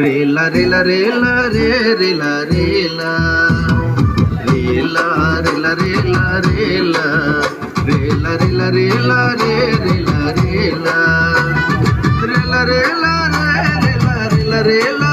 రేల రేల రేల రే రేల రేలా. రేలా రేల రేల రేలా. రేల రేల రేల రే రేల రేలా. రేల రేల రే రేల రేల రేల. రేల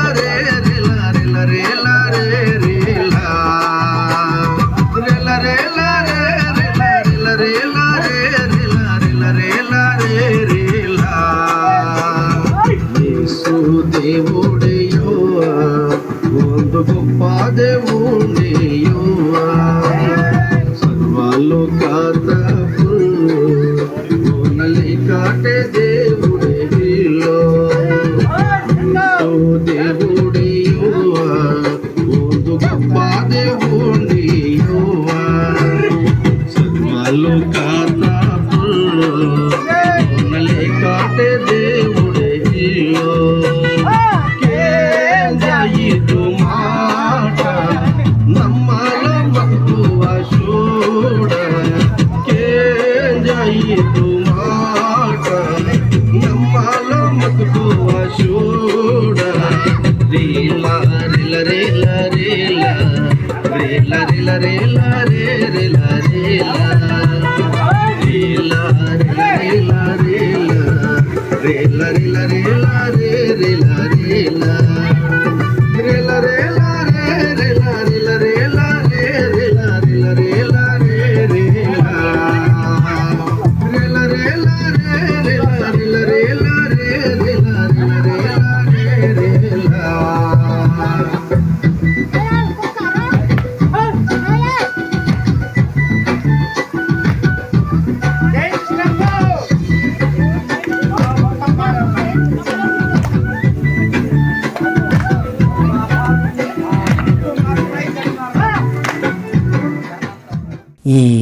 రీల రిల రిల రిల. రిల రిల రిల రే రిల రిల. రీల రిల రిల రిల. రేల రేల రేల రేల రేల రేల. రేల రేల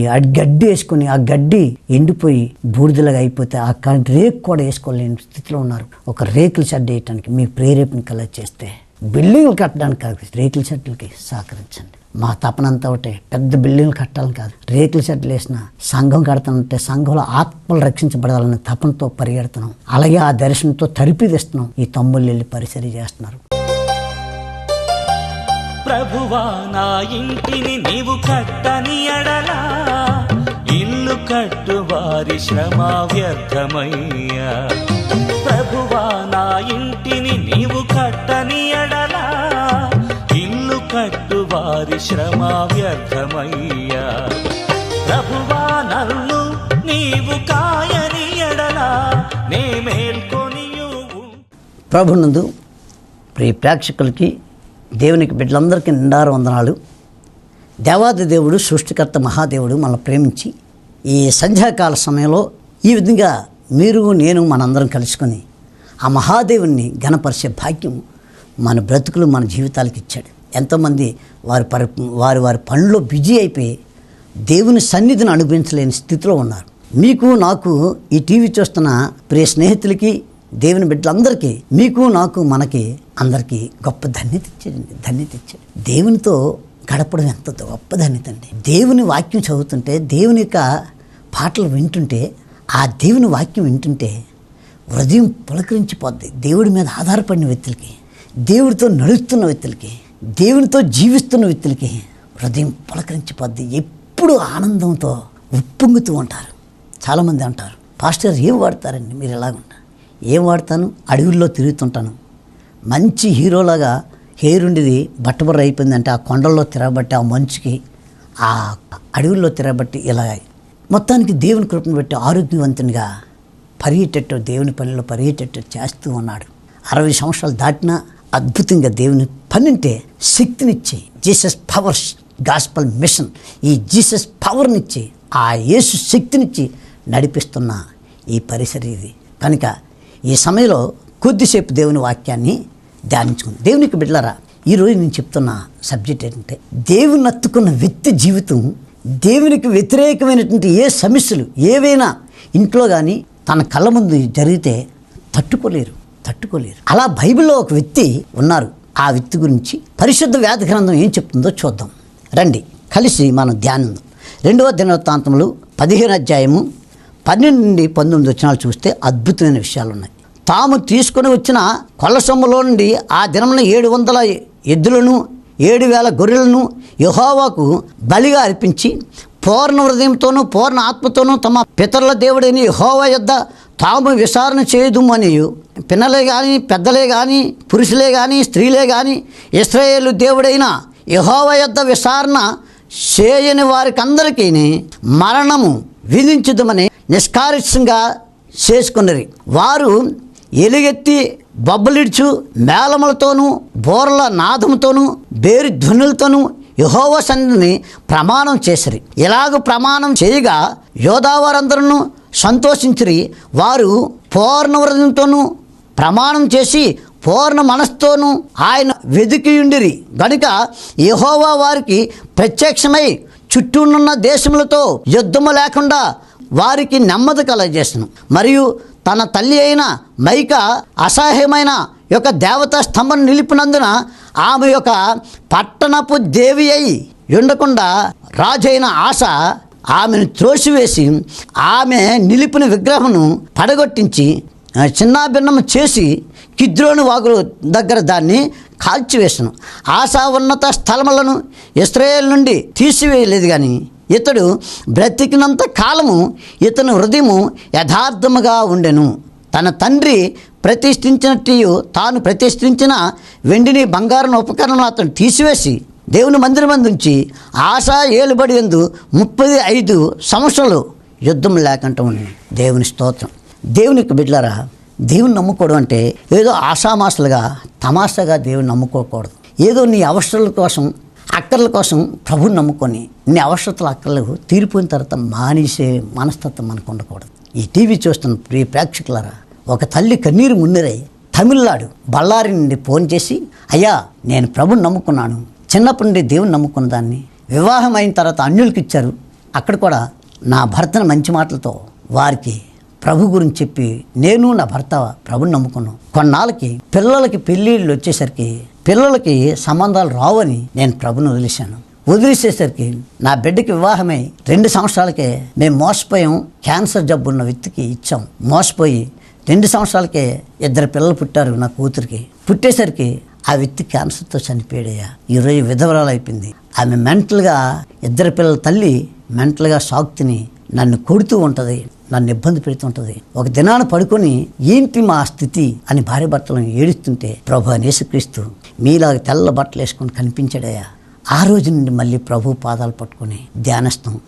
ఈ గడ్డి వేసుకొని ఆ గడ్డి ఎండిపోయి బూడిదలాగా అయిపోతే ఆ క- రేకు కూడా వేసుకోలేని స్థితిలో ఉన్నారు. ఒక రేకుల షెడ్ వేయటానికి మీ ప్రేరేపణ కలర్ చేస్తే బిల్డింగ్లు కట్టడానికి కాదు రేకుల షెడ్లకి సహకరించండి. మా తపనంతా ఒకటే పెద్ద బిల్డింగ్లు కట్టాలని కాదు. రేకుల షెడ్లు వేసిన సంఘం కడతానంటే సంఘంలో ఆత్మలు రక్షించబడాలనే తపనతో పరిగెడుతున్నాం. అలాగే ఆ దర్శనంతో తరిపిదిస్తున్నాం ఈ తమ్ముళ్ళు వెళ్ళి పరిసరి చేస్తున్నారు. ప్రభువా నా ఇంటిని నీవు కట్టని అడలా ఇల్లు కట్టు వారి శ్రమ వ్యర్థమయ్యా. ప్రభువా నా ఇంటిని నీవు కట్టని అడలా ఇల్లు కట్టు వారి శ్రమ వ్యర్థమయ్యా. ప్రభువా నన్ను నీవు కాయని ఎడలా. నే మేల్కొనియు ప్రభునందు ప్రియ ప్రేక్షకులకి దేవునికి బిడ్డలందరికీ నిండారు వందనాలు దేవాది దేవుడు సృష్టికర్త మహాదేవుడు మనల్ని ప్రేమించి ఈ సంధ్యాకాల సమయంలో ఈ విధంగా మీరు నేను మనందరం కలుసుకొని ఆ మహాదేవుని గణపరిచే భాగ్యం మన బ్రతుకులు మన జీవితాలకు ఇచ్చాడు. ఎంతోమంది వారి పరి వారి వారి పనుల్లో బిజీ అయిపోయి దేవుని సన్నిధిని అనుభవించలేని స్థితిలో ఉన్నారు. మీకు నాకు ఈ టీవీ చూస్తున్న ప్రియ స్నేహితులకి దేవుని బిడ్డలందరికీ మీకు నాకు మనకి అందరికీ గొప్ప ధన్యత ఇచ్చాడండి ధన్యత ఇచ్చాడు. దేవునితో గడపడం ఎంత గొప్ప ధన్యత అండి. దేవుని వాక్యం చదువుతుంటే దేవుని యొక్క పాటలు వింటుంటే ఆ దేవుని వాక్యం వింటుంటే హృదయం పులకరించిపోద్ది. దేవుడి మీద ఆధారపడిన వ్యక్తులకి దేవుడితో నడుస్తున్న వ్యక్తులకి దేవునితో జీవిస్తున్న వ్యక్తులకి హృదయం పులకరించిపోద్ది. ఎప్పుడు ఆనందంతో ఉప్పొంగుతూ ఉంటారు. చాలామంది అంటారు పాస్టర్ ఏం వాడతారండి? మీరు ఎలాగుంటారు? ఏం వాడతాను? అడవుల్లో తిరుగుతుంటాను. మంచి హీరోలాగా హెయిర్ ఉండేది బట్టబుర్ర అయిపోయిందంటే ఆ కొండల్లో తిరగబట్టి ఆ మంచుకి ఆ అడవుల్లో తిరగబట్టి ఇలా మొత్తానికి దేవుని కృపను బట్టి ఆరోగ్యవంతునిగా పరిగెట్టేట్టు దేవుని పనిలో పరిగెట్టేట్టు చేస్తూ ఉన్నాడు. అరవై సంవత్సరాలు దాటినా అద్భుతంగా దేవుని పనింటే శక్తినిచ్చి జీసస్ పవర్స్ గాస్పల్ మిషన్ ఈ జీసస్ పవర్నిచ్చి ఆ యేసు శక్తినిచ్చి నడిపిస్తున్న ఈ పరిసర ఇది. కనుక ఈ సమయంలో కొద్దిసేపు దేవుని వాక్యాన్ని ధ్యానించుకుంది. దేవునికి బిడ్డలరా ఈరోజు నేను చెప్తున్న సబ్జెక్ట్ ఏంటంటే దేవుని అత్తుకున్న వ్యక్తి జీవితం దేవునికి వ్యతిరేకమైనటువంటి ఏ సమస్యలు ఏవైనా ఇంట్లో కానీ తన కళ్ళ ముందు జరిగితే తట్టుకోలేరు తట్టుకోలేరు. అలా బైబిల్లో ఒక వ్యక్తి ఉన్నారు. ఆ వ్యక్తి గురించి పరిశుద్ధ వ్యాధి గ్రంథం ఏం చెప్తుందో చూద్దాం. రండి కలిసి మనం ధ్యానం రెండవ దినవృత్తాంతములు పదిహేను అధ్యాయము పన్నెండు నుండి పంతొమ్మిది వచ్చినాలు చూస్తే అద్భుతమైన విషయాలు ఉన్నాయి తాము తీసుకుని వచ్చిన కొల్ల సొమ్ములో నుండి ఆ దినమున ఏడు వందల ఎద్దులను ఏడు వేల గొర్రెలను యహోవాకు బలిగా అర్పించి పూర్ణ హృదయంతోనూ పూర్ణ ఆత్మతోనూ తమ పితరుల దేవుడైన యహోవా యొద్ద తాము విచారణ చేయదు అని పిన్నలే కానీ పెద్దలే కానీ పురుషులే కానీ స్త్రీలే కానీ ఇస్రాయేలు దేవుడైన యహోవా యొద్ద విచారణ చేయని వారికందరికీ మరణము విధించుదమని నిష్కారిష్యంగా చేసుకున్నది వారు ఎలుగెత్తి బొబ్బలిడ్చు మేళములతోనూ బోర్ల నాదముతోనూ బేరు ధ్వనులతోనూ యహోవ సన్నిధిని ప్రమాణం చేసిరి. ఇలాగ ప్రమాణం చేయగా యోధావారందరూ సంతోషించిరి. వారు పూర్ణ ప్రమాణం చేసి పూర్ణ మనస్తోనూ ఆయన వెదికియుండిరి. గనుక యహోవా వారికి ప్రత్యక్షమై చుట్టూనున్న దేశములతో యుద్ధము లేకుండా వారికి నెమ్మది కలగజేసను. మరియు తన తల్లి అయిన మైక అసహ్యమైన యొక్క దేవతా స్తంభం నిలిపినందున ఆమె యొక్క పట్టణపు దేవి అయి ఉండకుండా రాజైన ఆశ ఆమెను త్రోసివేసి ఆమె నిలిపిన విగ్రహమును పడగొట్టించి చిన్నాభిన్నము చేసి కిద్రోని వాగుల దగ్గర దాన్ని కాల్చివేసను. ఆశా ఉన్నత స్థలములను ఇస్రాయేల్ నుండి తీసివేయలేదు కానీ ఇతడు బ్రతికినంత కాలము ఇతని హృదయము యథార్థముగా ఉండెను. తన తండ్రి ప్రతిష్ఠించినట్టు తాను ప్రతిష్ఠించిన వెండిని బంగారం ఉపకరణం అతను తీసివేసి దేవుని మందిరం ఉంచి ఆశా ఏలుబడి ఎందు ముప్పై ఐదు సంవత్సరాలు యుద్ధం లేకుండా ఉంది దేవుని స్తోత్రం. దేవునికి బిడ్డలారా దేవుని నమ్ముకోవడం అంటే ఏదో ఆషామాసలుగా తమాషాగా దేవుని నమ్ముకోకూడదు. ఏదో నీ అవసరాల కోసం అక్కర్ల కోసం ప్రభుని నమ్ముకొని నీ అవసరతల అక్కర్లు తీరిపోయిన తర్వాత మానేసే మనస్తత్వం మనకు ఉండకూడదు. ఈ టీవీ చూస్తున్న ప్రియ ప్రేక్షకులారా ఒక తల్లి కన్నీరు మున్నీరై తమిళనాడు బళ్ళారి నుండి ఫోన్ చేసి అయ్యా నేను ప్రభుని నమ్ముకున్నాను. చిన్నప్పటి నుండి దేవుని నమ్ముకున్న దాన్ని. వివాహం అయిన తర్వాత అన్యులకు ఇచ్చారు అక్కడ కూడా నా భర్తను మంచి మాటలతో వారికి ప్రభు గురించి చెప్పి నేను నా భర్త ప్రభుని నమ్ముకున్నాను కొన్నాళ్ళకి పిల్లలకి పెళ్ళిళ్ళు వచ్చేసరికి పిల్లలకి సంబంధాలు రావని నేను ప్రభుని వదిలేశాను. వదిలేసేసరికి నా బిడ్డకి వివాహమై రెండు సంవత్సరాలకే మేము మోసపోయాం. క్యాన్సర్ జబ్బు ఉన్న వ్యక్తికి ఇచ్చాం. మోసపోయి రెండు సంవత్సరాలకే ఇద్దరు పిల్లలు పుట్టారు నా కూతురికి. పుట్టేసరికి ఆ వ్యక్తి క్యాన్సర్తో చనిపోయాడయ్యా. ఈరోజు విధవరాలు అయిపోయింది. ఆమె మెంటల్గా ఇద్దరు పిల్లల తల్లి మెంటల్గా షాక్ తిని నన్ను కొడుతూ ఉంటుంది. నన్ను ఇబ్బంది పెడుతుంటుంది. ఒక దినాన పడుకొని ఏంటి మా స్థితి అని భార్య భర్తలను ఏడుస్తుంటే ప్రభు అనేసుక్రీస్తు మీలాగ తెల్ల బట్టలు వేసుకొని కనిపించాడయ్యా ఆ రోజు నుండి మళ్ళీ ప్రభు పాదాలు పట్టుకొని ధ్యానస్తాం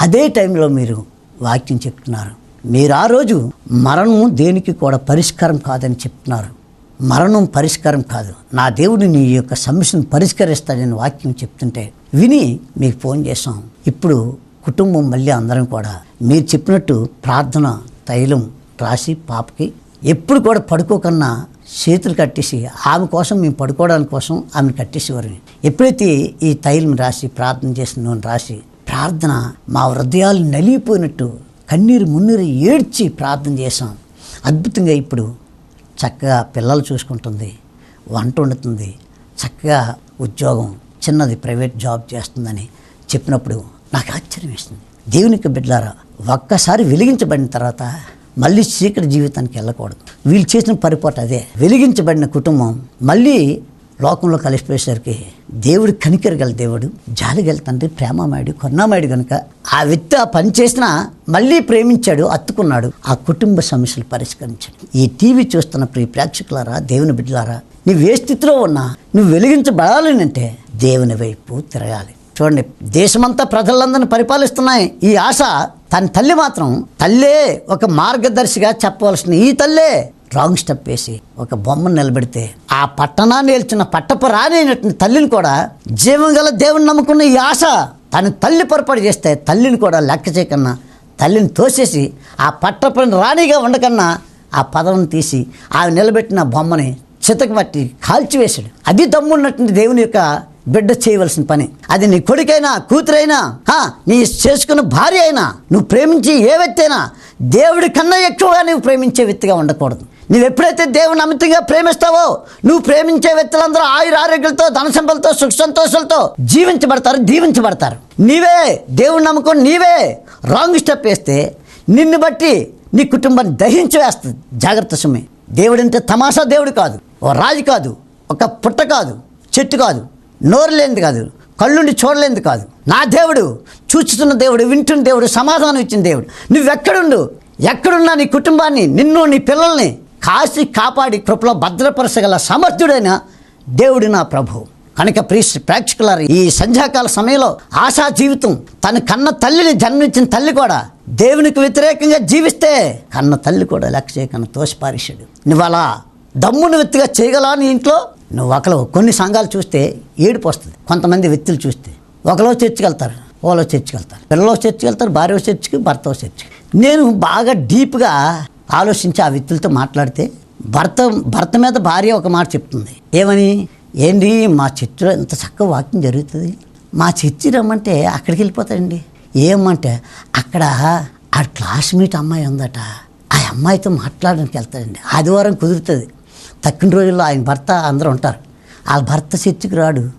అదే టైంలో మీరు వాక్యం చెప్తున్నారు. మీరు ఆ రోజు మరణం దేనికి కూడా పరిష్కారం కాదని చెప్తున్నారు. మరణం పరిష్కారం కాదు. నా దేవుడు నీ యొక్క సమస్యను పరిష్కరిస్తాడని వాక్యం చెప్తుంటే విని మీకు ఫోన్ చేసాం ఇప్పుడు కుటుంబం మళ్ళీ అందరం కూడా మీరు చెప్పినట్టు ప్రార్థన తైలం రాసి పాపకి ఎప్పుడు కూడా పడుకోకన్నా చేతులు కట్టేసి ఆమె కోసం మేము పడుకోవడానికి కోసం ఆమెను కట్టేసేవారు. ఎప్పుడైతే ఈ తైలం రాసి ప్రార్థన చేసిన నూనె రాసి ప్రార్థన మా హృదయాలు నలిగిపోయినట్టు కన్నీరు మున్నీరు ఏడ్చి ప్రార్థన చేసాం అద్భుతంగా ఇప్పుడు చక్కగా పిల్లలు చూసుకుంటుంది వంట వండుతుంది చక్కగా ఉద్యోగం చిన్నది ప్రైవేట్ జాబ్ చేస్తుందని చెప్పినప్పుడు నాకు ఆశ్చర్యం వేస్తుంది దేవునికి బిడ్డలారా ఒక్కసారి వెలిగించబడిన తర్వాత మళ్ళీ చీకటి జీవితానికి వెళ్ళకూడదు. వీళ్ళు చేసిన పరిపాటు అదే. వెలిగించబడిన కుటుంబం మళ్ళీ లోకంలో కలిసిపోయేసరికి దేవుడు కనికరగల దేవుడు జాలిగల తండ్రి ప్రేమమాయుడు కొన్నామాయుడు కనుక ఆ వ్యక్తి ఆ పని చేసినా మళ్ళీ ప్రేమించాడు అత్తుకున్నాడు ఆ కుటుంబ సమస్యలు పరిష్కరించాడు. ఈ టీవీ చూస్తున్న ప్రియ ప్రేక్షకులారా దేవుని బిడ్డలారా నువ్వు ఏ స్థితిలో ఉన్నా నువ్వు వెలిగించబడాలి అంటే దేవుని వైపు తిరగాలి. చూడండి దేశమంతా ప్రజలందరిని పరిపాలిస్తున్నాయి. ఈ ఆశ తన తల్లి మాత్రం తల్లే ఒక మార్గదర్శిగా చెప్పవలసిన ఈ తల్లే. రాంగ్ స్టెప్ వేసి ఒక బొమ్మను నిలబెడితే ఆ పట్టణాన్ని ఏల్చిన పట్టపు రానైనటువంటి తల్లిని కూడా జీవం గల దేవుని నమ్ముకున్న ఈ ఆశ తన తల్లి పొరపాటు చేస్తే తల్లిని కూడా లెక్క చేయకన్నా తల్లిని తోసేసి ఆ పట్టపని రాణిగా ఉండకన్నా ఆ పదవిని తీసి ఆమె నిలబెట్టిన బొమ్మని చితకబట్టి కాల్చివేశాడు. అది దమ్మున్నటువంటి దేవుని యొక్క బిడ్డ చేయవలసిన పని. అది నీ కొడుకైనా కూతురైనా హా, నీ చేసుకున్న భార్య అయినా నువ్వు ప్రేమించి ఏ వ్యక్తి అయినా దేవుడి కన్నా ఎక్కువగా నువ్వు ప్రేమించే వ్యక్తిగా ఉండకూడదు. నువ్వు ఎప్పుడైతే దేవుని అమితంగా ప్రేమిస్తావో నువ్వు ప్రేమించే వ్యక్తులందరూ ఆయుర ఆరోగ్యాలతో ధన సంపదలతో సుఖ సంతోషాలతో జీవించబడతారు దీవించబడతారు. నీవే దేవుని నమ్ముకొని నీవే. రాంగ్ స్టెప్ వేస్తే నిన్ను బట్టి నీ కుటుంబాన్ని దహించి వేస్తుంది. జాగ్రత్త సుమి. దేవుడంటే తమాషా దేవుడు కాదు. ఓ రాజు కాదు. ఒక పుట్ట కాదు. చెట్టు కాదు. నోరు లేనిది కాదు కళ్ళుండి చూడలేనిది కాదు. నా దేవుడు చూచుతున్న దేవుడు వింటున్న దేవుడు సమాధానం ఇచ్చిన దేవుడు. నువ్వెక్కడుండు? ఎక్కడున్నా నీ కుటుంబాన్ని నిన్ను నీ పిల్లల్ని కాసి కాపాడి కృపలో భద్రపరచగల సమర్థుడైన దేవుడు నా ప్రభు. కనుక ప్రీ ప్రేక్షకులారు ఈ సంధ్యాకాల సమయంలో ఆశా జీవితం తన కన్న తల్లిని జన్మించిన తల్లి కూడా దేవునికి వ్యతిరేకంగా జీవిస్తే కన్న తల్లి కూడా లక్ష్య కన్న తోసిపారేశాడు. నువ్వు అలా దమ్మును వ్యక్తిగా చేయగలవా నీ ఇంట్లో? నువ్వు ఒకరు కొన్ని సంఘాలు చూస్తే ఏడుపు వస్తుంది. కొంతమంది వ్యక్తులు చూస్తే. ఒకలో చర్చికి వెళ్తారు ఓలో చర్చికి వెళ్తారు. పిల్లలు చర్చికి వెళ్తారు భార్య చర్చికి భర్త చర్చికి. నేను బాగా డీప్గా ఆలోచించి ఆ వ్యక్తులతో మాట్లాడితే భర్త భర్త మీద భార్య ఒక మాట చెప్తుంది. ఏమని? ఏంటి మా చర్చిలో ఇంత చక్కగా వాకింగ్ జరుగుతుంది. మా చర్చి రమ్మంటే అక్కడికి వెళ్ళిపోతాడండి. ఏమంటే అక్కడ ఆ క్లాస్మేట్ అమ్మాయి ఉందట. ఆ అమ్మాయితో మాట్లాడడానికి వెళ్తాడండి. ఆదివారం కుదురుతుంది. తక్కిన రోజుల్లో ఆయన భర్త అందరూ ఉంటారు. ఆ భర్త చర్చికి రాడు.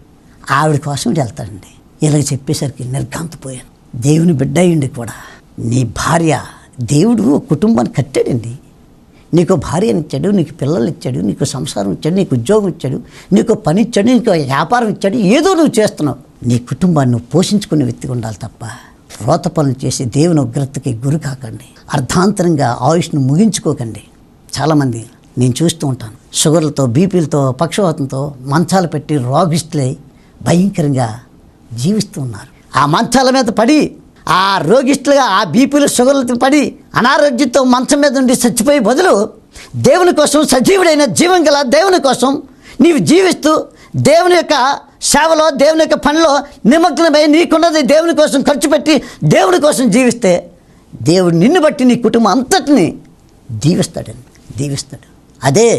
ఆవిడ కోసం వెళ్తాడండి. ఇలాగ చెప్పేసరికి నిర్ఘాంతపోయాను. దేవుని బిడ్డ అయ్యండి కూడా. నీ భార్య దేవుడు కుటుంబాన్ని కట్టాడండి. నీకు భార్యని ఇచ్చాడు నీకు పిల్లలు ఇచ్చాడు నీకు సంసారం ఇచ్చాడు నీకు ఉద్యోగం ఇచ్చాడు నీకు పని ఇచ్చాడు నీకు వ్యాపారం ఇచ్చాడు ఏదో నువ్వు చేస్తున్నావు. నీ కుటుంబాన్ని నువ్వు పోషించుకునే వ్యక్తిగా ఉండాలి తప్ప రోత పనులు చేసి దేవుని ఉగ్రతకి గురి కాకండి. అర్ధాంతరంగా ఆయుష్ను ముగించుకోకండి. చాలామంది నేను చూస్తూ ఉంటాను. షుగర్లతో బీపీలతో పక్షవాతంతో మంచాలు పెట్టి రోగిస్తులై భయంకరంగా జీవిస్తూ ఉన్నారు. ఆ మంచాల మీద పడి ఆ రోగిష్ఠులుగా ఆ బీపీలు షుగర్లతో పడి అనారోగ్యంతో మంచం మీద ఉండి చచ్చిపోయే బదులు దేవుని కోసం సజీవుడైన జీవం గల దేవుని కోసం నీవు జీవిస్తూ దేవుని యొక్క సేవలో దేవుని యొక్క పనిలో నిమగ్నమై నీకున్నది దేవుని కోసం ఖర్చు పెట్టి దేవుని కోసం జీవిస్తే దేవుడు నిన్ను బట్టి నీ కుటుంబం అంతటిని దీవిస్తాడని దీవిస్తాడు అదే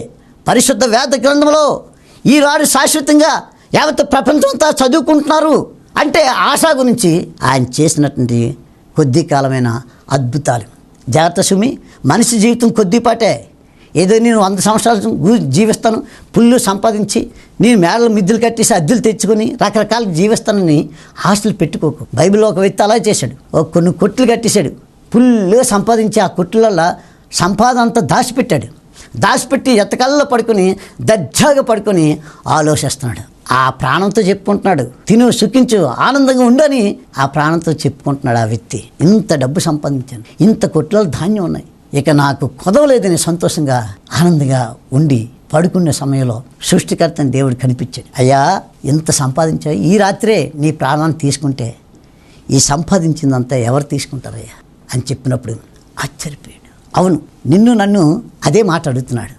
పరిశుద్ధ వేద గ్రంథంలో ఈనాడు శాశ్వతంగా యావత్ ప్రపంచం అంతా చదువుకుంటున్నారు. అంటే ఆశ గురించి ఆయన చేసినటువంటి కొద్ది కాలమైన అద్భుతాలు. జాగ్రత్త సుమి మనిషి జీవితం కొద్దిపాటే. ఏదో నేను వంద సంవత్సరాలు గు- జీవిస్తాను పుల్లు సంపాదించి నేను మేడలు మిద్దులు కట్టేసి అద్దెలు తెచ్చుకొని రకరకాల జీవిస్తానని ఆస్తులు పెట్టుకోకు. బైబిల్లో ఒక వ్యక్తి అలా చేశాడు. ఒక కొన్ని కొట్లు కట్టేశాడు. పుల్లు సంపాదించి ఆ కొట్లలో సంపాదన అంతా దాచిపెట్టాడు. దాచిపెట్టి ఎత్తకల్లో పడుకొని దర్జాగా పడుకొని ఆలోచిస్తున్నాడు. ఆ ప్రాణంతో చెప్పుకుంటున్నాడు. తిను సుఖించు ఆనందంగా ఉండని ఆ ప్రాణంతో చెప్పుకుంటున్నాడు ఆ వ్యక్తి. ఇంత డబ్బు సంపాదించాను. ఇంత కొట్లలో ధాన్యం ఉన్నాయి. ఇక నాకు కొదవలేదని సంతోషంగా ఆనందంగా ఉండి పడుకునే సమయంలో సృష్టికర్తని దేవుడు కనిపించాడు. అయ్యా ఇంత సంపాదించావు. ఈ రాత్రే నీ ప్రాణాన్ని తీసుకుంటే ఈ సంపాదించిందంతా ఎవరు తీసుకుంటారయ్యా? అని చెప్పినప్పుడు ఆశ్చర్యపోయాడు. అవును నిన్ను నన్ను అదే మాట అడుగుతున్నాడు.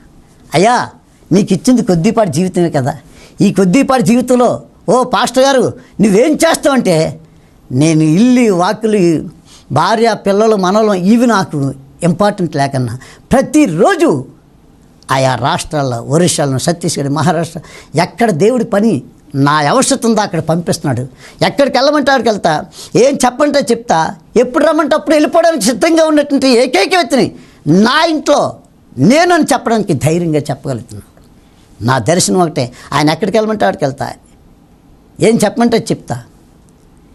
అయ్యా నీకు ఇచ్చింది కొద్దిపాటి జీవితమే కదా. ఈ కొద్దిపాటి జీవితంలో ఓ పాస్టర్ గారు నువ్వేం చేస్తావంటే నేను ఇల్లు వాకులు భార్య పిల్లలు మనలు ఇవి నాకు ఇంపార్టెంట్ లేకన్నా ప్రతిరోజు ఆయా రాష్ట్రాల్లో ఒరిస్సాలను ఛత్తీస్గఢ్ మహారాష్ట్ర ఎక్కడ దేవుడి పని నా అవసరం ఉందో అక్కడ పంపిస్తున్నాడు. ఎక్కడికి వెళ్ళమంటే అక్కడికి వెళ్తా. ఏం చెప్పంటే చెప్తా. ఎప్పుడు రమ్మంటే అప్పుడు వెళ్ళిపోవడానికి సిద్ధంగా ఉన్నటువంటి ఏకైక వ్యక్తిని నా ఇంట్లో నేను అని చెప్పడానికి ధైర్యంగా చెప్పగలుగుతున్నాను నా దర్శనం ఒకటే. ఆయన ఎక్కడికి వెళ్ళమంటే అక్కడికి వెళ్తా. ఏం చెప్పమంటే చెప్తా.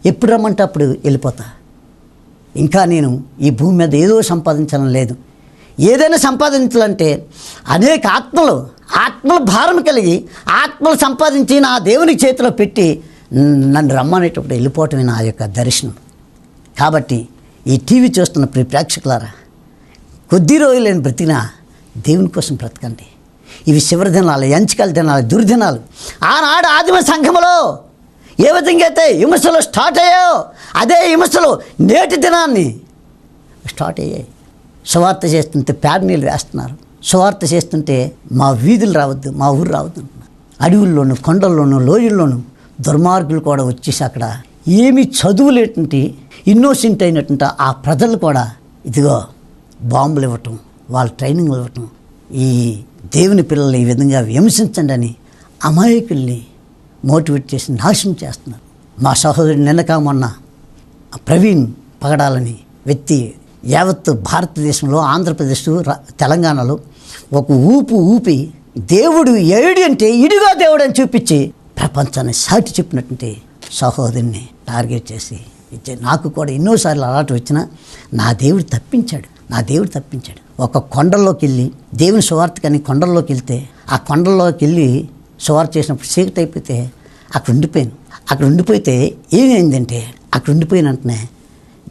ఎప్పుడు రమ్మంటే అప్పుడు వెళ్ళిపోతా. ఇంకా నేను ఈ భూమి మీద ఏదో సంపాదించడం లేదు. ఏదైనా సంపాదించాలంటే అనేక ఆత్మలు ఆత్మల భారం కలిగి ఆత్మలు సంపాదించి నా దేవుని చేతిలో పెట్టి నన్ను రమ్మనేటప్పుడు వెళ్ళిపోవటమే నా యొక్క దర్శనం. కాబట్టి ఈ టీవీ చూస్తున్న ప్రియ ప్రేక్షకులారా కొద్ది రోజులేని బ్రతికినా దేవుని కోసం బ్రతకండి. ఇవి చివరి దినాలు ఎంచికల దినాలు దుర్దినాలు. ఆనాడు ఆదిమ సంఘములో ఏ విధంగా అయితే విమర్శలు స్టార్ట్ అయ్యాయో అదే విమర్శలు నేటి దినాన్ని స్టార్ట్ అయ్యాయి. సువార్త చేస్తుంటే ప్యాడ్నీలు వేస్తున్నారు. సువార్త చేస్తుంటే మా వీధులు రావద్దు మా ఊరు రావద్దు అడవుల్లోనూ కొండల్లోనూ లోయల్లోనూ దుర్మార్గులు కూడా వచ్చేసి అక్కడ ఏమి చదువులేటువంటి ఇన్నోసెంట్ అయినటువంటి ఆ ప్రజలు కూడా ఇదిగో బాంబులు ఇవ్వటం వాళ్ళ ట్రైనింగ్ ఇవ్వటం ఈ దేవుని పిల్లల్ని ఈ విధంగా విమర్శించండి అని అమాయకుల్ని మోటివేట్ చేసి నాశనం చేస్తున్నారు. మా సహోదరుడు నిన్నక మొన్న ప్రవీణ్ పగడాలని వ్యక్తి యావత్ భారతదేశంలో ఆంధ్రప్రదేశ్ తెలంగాణలో ఒక ఊపు ఊపి దేవుడు ఏడు అంటే ఇడిగా దేవుడు అని చూపించి ప్రపంచాన్ని సాటి చెప్పినటువంటి సహోదరుని టార్గెట్ చేసి ఇచ్చే నాకు కూడా ఎన్నోసార్లు అలాంటి వచ్చినా నా దేవుడు తప్పించాడు. నా దేవుడు తప్పించాడు. ఒక కొండల్లోకి వెళ్ళి దేవుని సువార్తకని కొండల్లోకి వెళ్తే ఆ కొండల్లోకి వెళ్ళి సువార్త చేసినప్పుడు చీకటి అయిపోతే అక్కడ ఉండిపోయాను. అక్కడ ఉండిపోతే ఏమైందంటే అక్కడ ఉండిపోయిన వెంటనే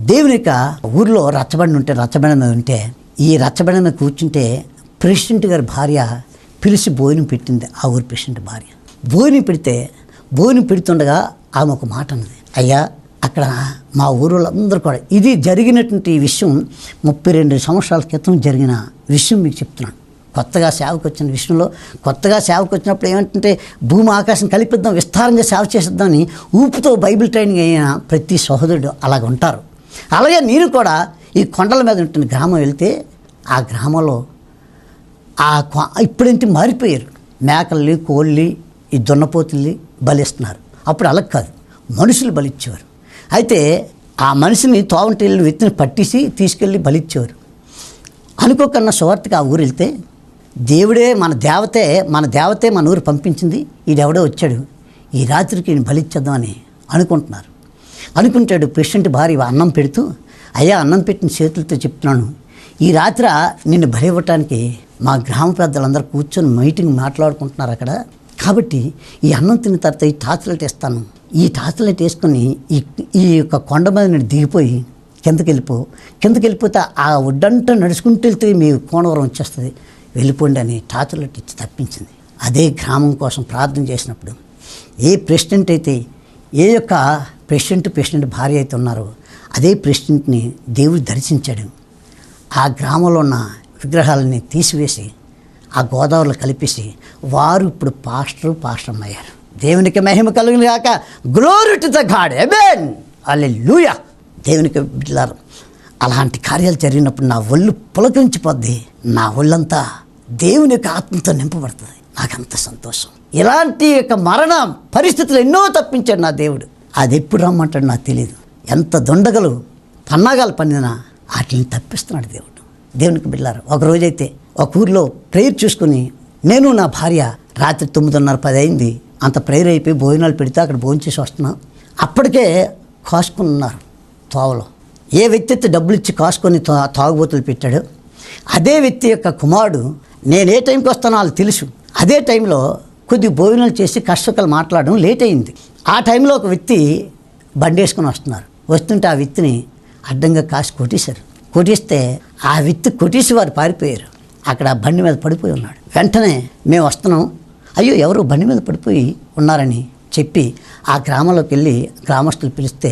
దేవుని యొక్క ఊర్లో రచ్చబండి ఉంటే రచ్చబండి మీద ఉంటే ఈ రచ్చబండి మీద కూర్చుంటే ప్రెసిడెంట్ గారి భార్య పిలిచి భోజనం పెట్టింది. ఆ ఊరి ప్రెసిడెంట్ భార్య భోజనం పెడితే భోజనం పెడుతుండగా ఆమె ఒక మాట అన్నది. అయ్యా అక్కడ మా ఊరోళ్ళందరూ కూడా. ఇది జరిగినటువంటి విషయం ముప్పై రెండు సంవత్సరాల క్రితం జరిగిన విషయం మీకు చెప్తున్నాను. కొత్తగా సేవకు వచ్చిన విషయంలో కొత్తగా సేవకు వచ్చినప్పుడు ఏమంటే భూమి ఆకాశం కలిపిద్దాం విస్తారంగా సేవ చేసేద్దామని ఊపుతో బైబిల్ ట్రైనింగ్ అయిన ప్రతి సహోదరుడు అలాగ ఉంటారు అలాగే నేను కూడా ఈ కొండల మీద ఉంటున్న గ్రామం వెళ్తే ఆ గ్రామంలో ఆ కొ- మారిపోయారు. మేకల్ని కోళ్ళి ఈ దున్నపోతుల్ని బలిస్తున్నారు. అప్పుడు అలా కాదు. మనుషులు బలిచ్చేవారు. అయితే ఆ మనిషిని తోవంటీళ్ళు వెత్తిని పట్టేసి తీసుకెళ్ళి బలిచ్చేవారు అనుకోకన్నా సువార్తకి ఆ ఊరు వెళ్తే దేవుడే మన దేవతే మన దేవతే మన ఊరు పంపించింది. ఈడెవడో వచ్చాడు. ఈ రాత్రికి ఈయన బలిచ్చేద్దామని అనుకుంటున్నారు. అనుకుంటాడు పేషెంట్ భార్య అన్నం పెడుతూ అయ్యా అన్నం పెట్టిన చేతులతో చెప్తున్నాను. ఈ రాత్ర నిన్ను బలివ్వటానికి మా గ్రామ పెద్దలందరూ కూర్చొని మీటింగ్ మాట్లాడుకుంటున్నారు అక్కడ. కాబట్టి ఈ అన్నం తిన్న తర్వాత ఈ టార్చలైట్ ఇస్తాను. ఈ టార్చలైట్ వేసుకొని ఈ ఈ యొక్క కొండ మీద నేను దిగిపోయి కిందకి వెళ్ళిపో. కిందకి వెళ్ళిపోతే ఆ ఒడ్డంతా నడుచుకుంటూ వెళ్తే మీ కోనవరం వచ్చేస్తుంది. వెళ్ళిపోండి అని టార్చలైట్ ఇచ్చి తప్పించింది. అదే గ్రామం కోసం ప్రార్థన చేసినప్పుడు ఏ ప్రెసిడెంట్ అయితే ఏ యొక్క ప్రెసిడెంట్ ప్రెసిడెంట్ భార్య అయితే ఉన్నారో అదే ప్రెసిడెంట్ని దేవుడు దర్శించాడు. ఆ గ్రామంలో ఉన్న విగ్రహాలని తీసివేసి ఆ గోదావరిలో కలిపేసి వారు ఇప్పుడు పాస్టరు పాస్టర్ అయ్యారు. దేవునికి మహిమ కలుగును కాక గ్లోరీ టు ద గాడ్ ఎబెన్ అల్లె లూయ దేవునికి బిడ్డలారు అలాంటి కార్యాలు జరిగినప్పుడు నా ఒళ్ళు పులకరించిపోద్ది నా ఒళ్ళంతా దేవుని యొక్క ఆత్మతో నింపబడుతుంది. నాకంత సంతోషం. ఇలాంటి యొక్క మరణ పరిస్థితులు ఎన్నో తప్పించాడు నా దేవుడు. అది ఎప్పుడు రమ్మంటాడు నాకు తెలియదు ఎంత దొండగలు పన్నాగాలు పండినా వాటిని తప్పిస్తున్నాడు దేవుడు. దేవునికి బిడ్డారు ఒక రోజైతే ఒక ఊరిలో ప్రేయర్ చూసుకుని నేను నా భార్య రాత్రి తొమ్మిదిన్నర పది అయింది. అంత ప్రేయర్ అయిపోయి భోజనాలు పెడితే అక్కడ భోజనం చేసి వస్తున్నాం. అప్పటికే కాసుకుని ఉన్నారు తోవలో. ఏ వ్యక్తి అయితే డబ్బులు ఇచ్చి కాసుకొని తా- తాగుబోతులు పెట్టాడు అదే వ్యక్తి యొక్క కుమారుడు నేను ఏ టైంకి వస్తానో వాళ్ళు తెలుసు. అదే టైంలో కొద్ది భోజనాలు చేసి కష్టకలు మాట్లాడడం లేట్ అయింది. ఆ టైంలో ఒక వ్యక్తి బండి వేసుకొని వస్తున్నారు. వస్తుంటే ఆ వ్యక్తిని అడ్డంగా కాసి కొట్టేశారు. కొట్టిస్తే ఆ వ్యక్తి కొట్టేసి వారు పారిపోయారు. అక్కడ ఆ బండి మీద పడిపోయి ఉన్నాడు. వెంటనే మేము వస్తున్నాం. అయ్యో ఎవరు బండి మీద పడిపోయి ఉన్నారని చెప్పి ఆ గ్రామంలోకి వెళ్ళి గ్రామస్తులు పిలిస్తే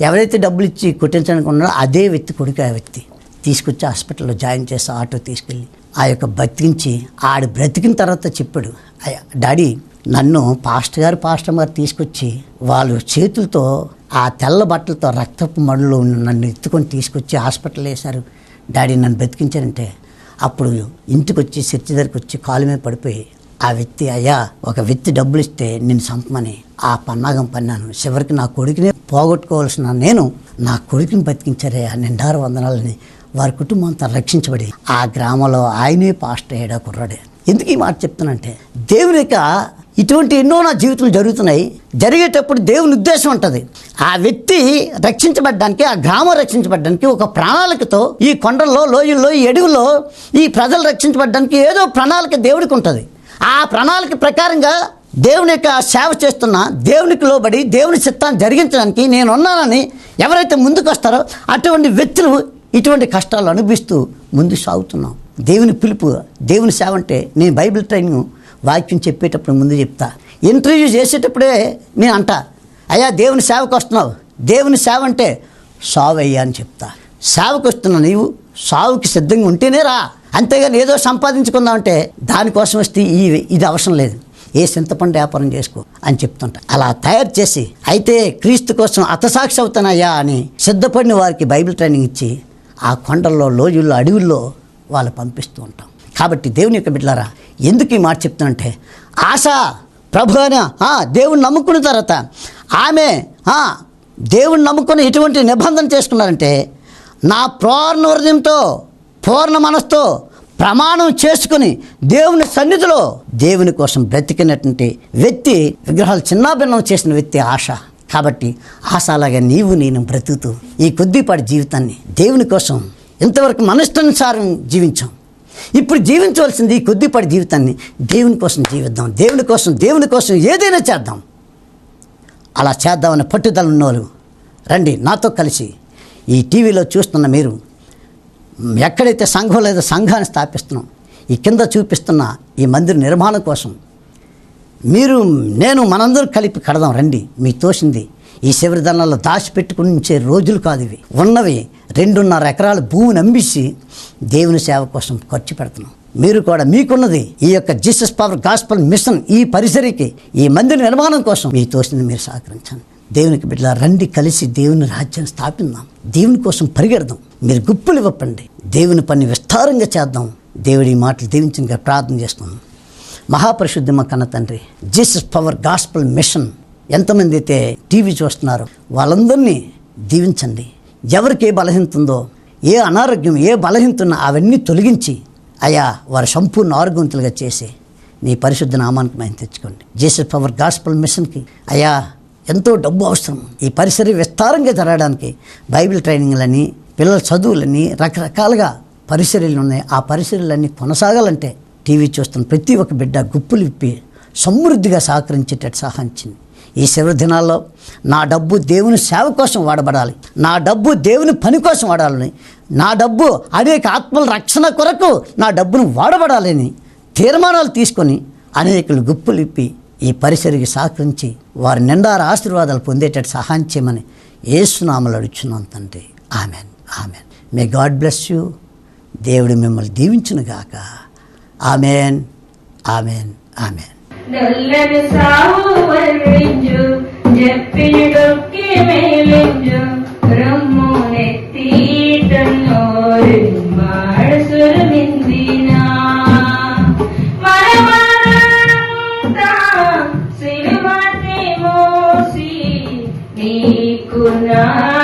ఎవరైతే డబ్బులు ఇచ్చి కొట్టించడానికి ఉన్నారో అదే వ్యక్తి కొడుకు ఆ వ్యక్తి తీసుకొచ్చి హాస్పిటల్లో జాయిన్ చేసి ఆటో తీసుకెళ్ళి ఆ యొక్క బతికించి ఆడు బ్రతికిన తర్వాత చెప్పాడు "అయ్యా, డాడీ నన్ను పాస్టర్ గారు పాస్టర్ గారు తీసుకొచ్చి వాళ్ళు చేతులతో ఆ తెల్ల బట్టలతో రక్తపు మడులో నన్ను ఎత్తుకొని తీసుకొచ్చి హాస్పిటల్ వేశారు. డాడీ నన్ను బ్రతికించారంటే అప్పుడు ఇంటికి వచ్చి చర్చి దగ్గరికి వచ్చి కాలు మీద పడిపోయి ఆ వ్యక్తి అయ్యా ఒక వ్యక్తి డబ్బులు ఇస్తే నేను చంపమని ఆ పన్నాగం పన్నాను. చివరికి నా కొడుకునే పోగొట్టుకోవాల్సిన నేను నా కొడుకుని బతికించారయ్యా నిండారు వందనాలని వారి కుటుంబం అంతా రక్షించబడి ఆ గ్రామంలో ఆయనే పాస్ట్ అయ్యాడు కుర్రాడే. ఎందుకు ఈ మాట చెప్తానంటే దేవుని యొక్క ఇటువంటి ఎన్నో నా జీవితంలో జరుగుతున్నాయి. జరిగేటప్పుడు దేవుని ఉద్దేశం ఉంటుంది. ఆ వ్యక్తి రక్షించబడ్డానికి ఆ గ్రామం రక్షించబడ్డానికి ఒక ప్రణాళికతో ఈ కొండల్లో లోయల్లో ఈ అడవుల్లో ఈ ప్రజలు రక్షించబడ్డానికి ఏదో ప్రణాళిక దేవుడికి ఉంటుంది. ఆ ప్రణాళిక ప్రకారంగా దేవుని యొక్క సేవ చేస్తున్న దేవునికి లోబడి దేవుని చిత్తాన్ని జరిగించడానికి నేను ఉన్నానని ఎవరైతే ముందుకు వస్తారో అటువంటి వ్యక్తులు ఇటువంటి కష్టాలు అనుభవిస్తూ ముందు సాగుతున్నాం. దేవుని పిలుపు దేవుని సేవ అంటే నేను బైబిల్ ట్రైనింగ్ వాక్యం చెప్పేటప్పుడు ముందు చెప్తా. ఇంటర్వ్యూ చేసేటప్పుడే నేను అంట అయ్యా దేవుని సేవకు వస్తున్నావు. దేవుని సేవ అంటే సావయ్యా అని చెప్తా. సేవకు వస్తున్నా నీవు సావుకి సిద్ధంగా ఉంటేనే రా. అంతేగాని ఏదో సంపాదించుకుందామంటే దానికోసం వస్తే ఈ ఇది అవసరం లేదు. ఏ చింతపండు వ్యాపారం చేసుకో అని చెప్తుంటా. అలా తయారు చేసి అయితే క్రీస్తు కోసం అతసాక్షి అవుతానయ్యా అని సిద్ధపడిన వారికి బైబిల్ ట్రైనింగ్ ఇచ్చి ఆ కొండల్లో లోజుల్లో అడవుల్లో వాళ్ళు పంపిస్తూ ఉంటాం. కాబట్టి దేవుని యొక్క బిడ్డలారా ఎందుకు ఈ మాట చెప్తానంటే ఆశ ప్రభు అని ఆ, దేవుని నమ్ముకున్న తర్వాత ఆమె దేవుని నమ్ముకుని ఎటువంటి నిబంధన చేసుకున్నారంటే నా పూర్ణ హృదయంతో పూర్ణ మనస్తో ప్రమాణం చేసుకుని దేవుని సన్నిధిలో దేవుని కోసం బ్రతికినటువంటి వ్యక్తి విగ్రహాలు చిన్నాభిన్నం చేసిన వ్యక్తి ఆశ. కాబట్టి ఆశ అలాగే నీవు నేను బ్రతుకుతూ ఈ కొద్దిపాటి జీవితాన్ని దేవుని కోసం ఇంతవరకు మనిష్టానుసారం జీవించాం. ఇప్పుడు జీవించవలసింది ఈ కొద్దిపాటి జీవితాన్ని దేవుని కోసం జీవిద్దాం. దేవుని కోసం దేవుని కోసం ఏదైనా చేద్దాం. అలా చేద్దామని పట్టుదల ఉన్నవాళ్ళు రండి నాతో కలిసి ఈ టీవీలో చూస్తున్న మీరు ఎక్కడైతే సంఘం లేదా సంఘాన్ని స్థాపిస్తున్నాం ఈ కింద చూపిస్తున్న ఈ మందిర నిర్మాణం కోసం మీరు నేను మనందరూ కలిపి కడదాం రండి మీ తోసింది. ఈ శివరి దండాల్లో దాచిపెట్టుకుని ఉంచే రోజులు కాదు ఇవి. ఉన్నవి రెండున్నర ఎకరాల భూమిని అంబిసి దేవుని సేవ కోసం ఖర్చు పెడుతున్నాం. మీరు కూడా మీకున్నది ఈ యొక్క జీసస్ పవర్ గాస్పల్ మిషన్ ఈ పరిసరికి ఈ మందిర నిర్మాణం కోసం మీ తోసింది మీరు సహకరించండి. దేవునికి బిడ్డ రండి కలిసి దేవుని రాజ్యాన్ని స్థాపిద్దాం. దేవుని కోసం పరిగెడదాం. మీరు గుప్పులు ఇవ్వండి దేవుని పని విస్తారంగా చేద్దాం. దేవుడి మాటలు దీవించిన ప్రార్థన చేస్తున్నాం మహాపరిశుద్ధమ కన్న తండ్రి జీసస్ పవర్ గాస్పల్ మిషన్ ఎంతమంది అయితే టీవీ చూస్తున్నారో వాళ్ళందరినీ దీవించండి. ఎవరికి ఏ బలహీనత ఉందో ఏ అనారోగ్యం ఏ బలహీనత ఉన్నా అవన్నీ తొలగించి అయా వారి సంపూర్ణ ఆరోగ్యవంతులుగా చేసి నీ పరిశుద్ధ నామానికి మేము తెచ్చుకోండి. జీసస్ పవర్ గాస్పల్ మిషన్కి అయా ఎంతో డబ్బు అవసరం. ఈ పరిసర విస్తారంగా జరగడానికి బైబిల్ ట్రైనింగ్లని పిల్లల చదువులని రకరకాలుగా పరిసరాలు ఉన్నాయి. ఆ పరిసరాలన్నీ కొనసాగాలంటే టీవీ చూస్తున్న ప్రతి ఒక్క బిడ్డ గుప్పులు విప్పి సమృద్ధిగా సహకరించేటట్టు సహాయించింది ఈ శివ దినాల్లో నా డబ్బు దేవుని సేవ కోసం వాడబడాలి. నా డబ్బు దేవుని పని కోసం వాడాలని. నా డబ్బు అనేక ఆత్మల రక్షణ కొరకు నా డబ్బును వాడబడాలని తీర్మానాలు తీసుకొని అనేకులు గుప్పులు ఇప్పి ఈ పరిసరికి సహకరించి వారి నిండార ఆశీర్వాదాలు పొందేటట్టు సహాయం చేయమని ఏసునామలు అడుచున్నాం తండ్రి. Amen. Amen. May God bless you దేవుడు మిమ్మల్ని దీవించునుగాక ఆమెన్. ఆమెన్. ఆమెన్. నల్లని వర్ణించు చెప్పిన డొక్కి మేలించు రమ్ము నెత్తి తన్నోరు మాడసురు నీకు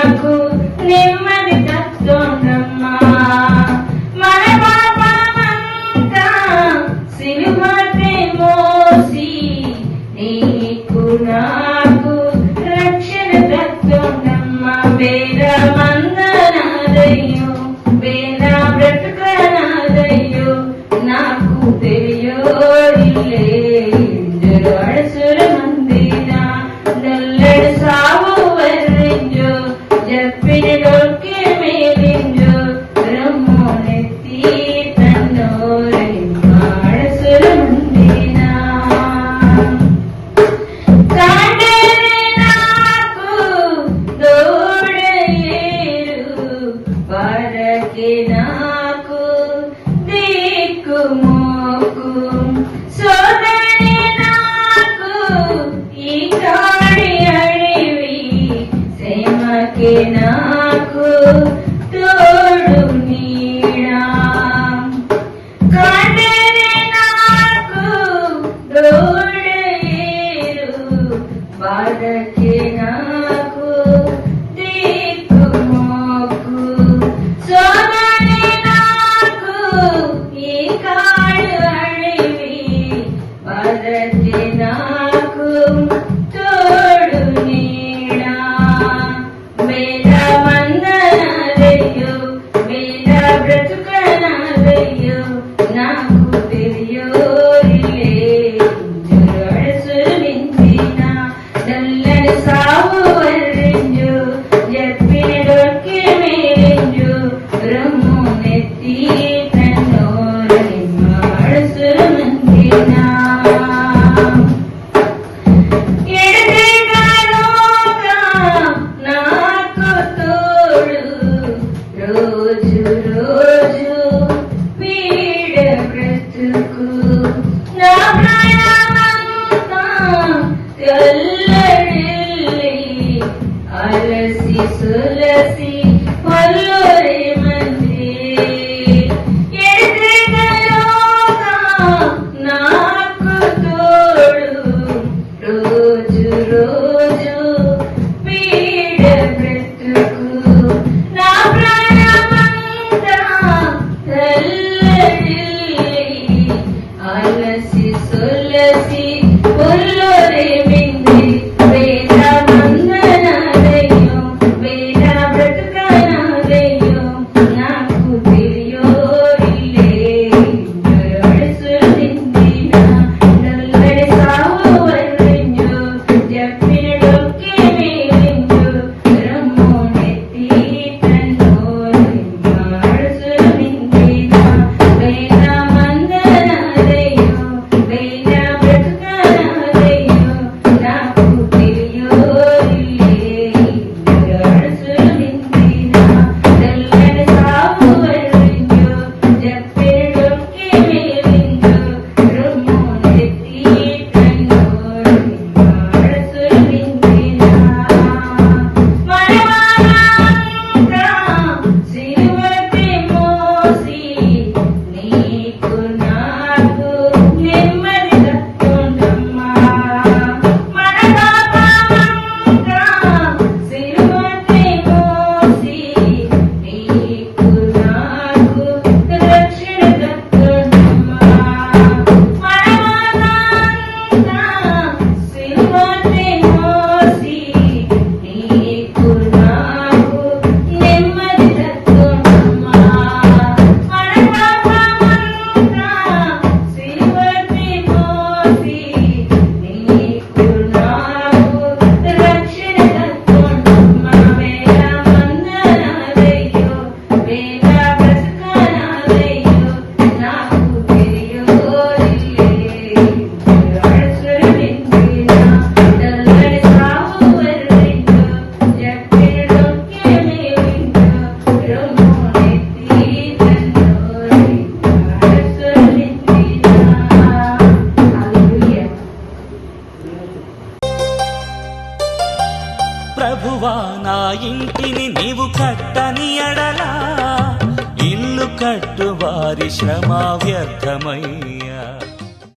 Sulasi